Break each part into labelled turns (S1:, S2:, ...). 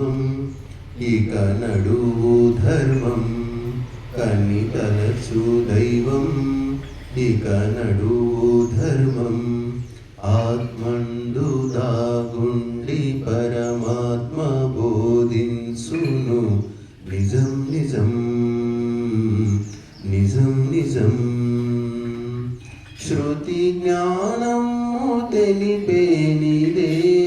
S1: దైవం ఇక నడువు ధర్మం కని తలచు దైవం ఇక నడువు ధర్మం. ఆత్మందు దాగుండి పరమాత్మ బోధించును. నిజం నిజం నిజం నిజం. శృతి జ్ఞానము తెలిపేనిదే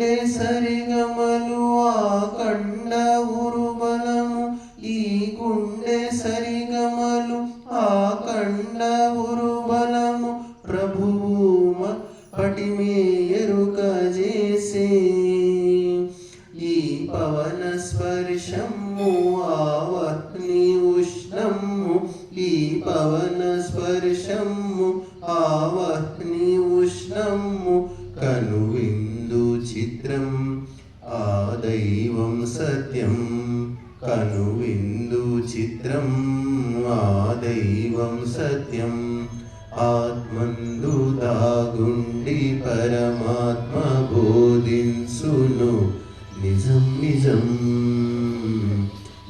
S1: గుండె సరిగమలు ఆకండ ఉరుబలము ఈ గుండె సరిగమలు ఆ కండ ఉరుబలము ప్రభువు మ- పటిమే ఎరుక చేసే ఈ పవన స్పర్శము ఆవత్ని ఉష్ణము ఈ పవన స్పర్శము ఆవత్ని దైవం సత్యం కనువిందు చిత్రం ఆ దైవం సత్యం ఆత్మందు దాగుండి పరమాత్మ బోధించును నిజం నిజం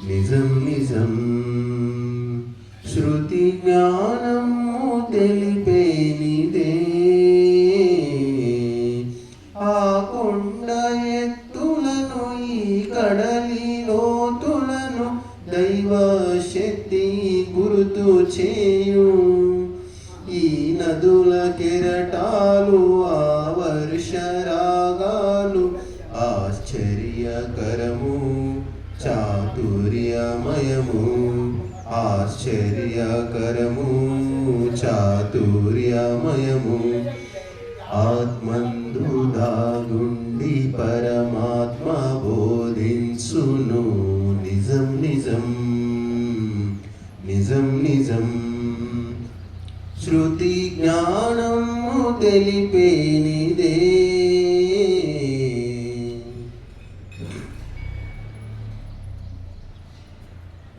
S1: నిజం నిజం శృతి జ్ఞానము తెలిపి కడలి లోతులను దైవ శక్తి గుర్తు చేయు. ఈ నదుల కెరటాలు ఆ వర్ష రాగాలు ఆశ్చర్యకరము చాతుర్యమయము ఆశ్చర్యకరము చాతుర్యమయము. ఆత్మందు దాగుండి పర తెలుసును నిజం నిజం. నిజం నిజం. శృతి జ్ఞానము తెలిపేనిదే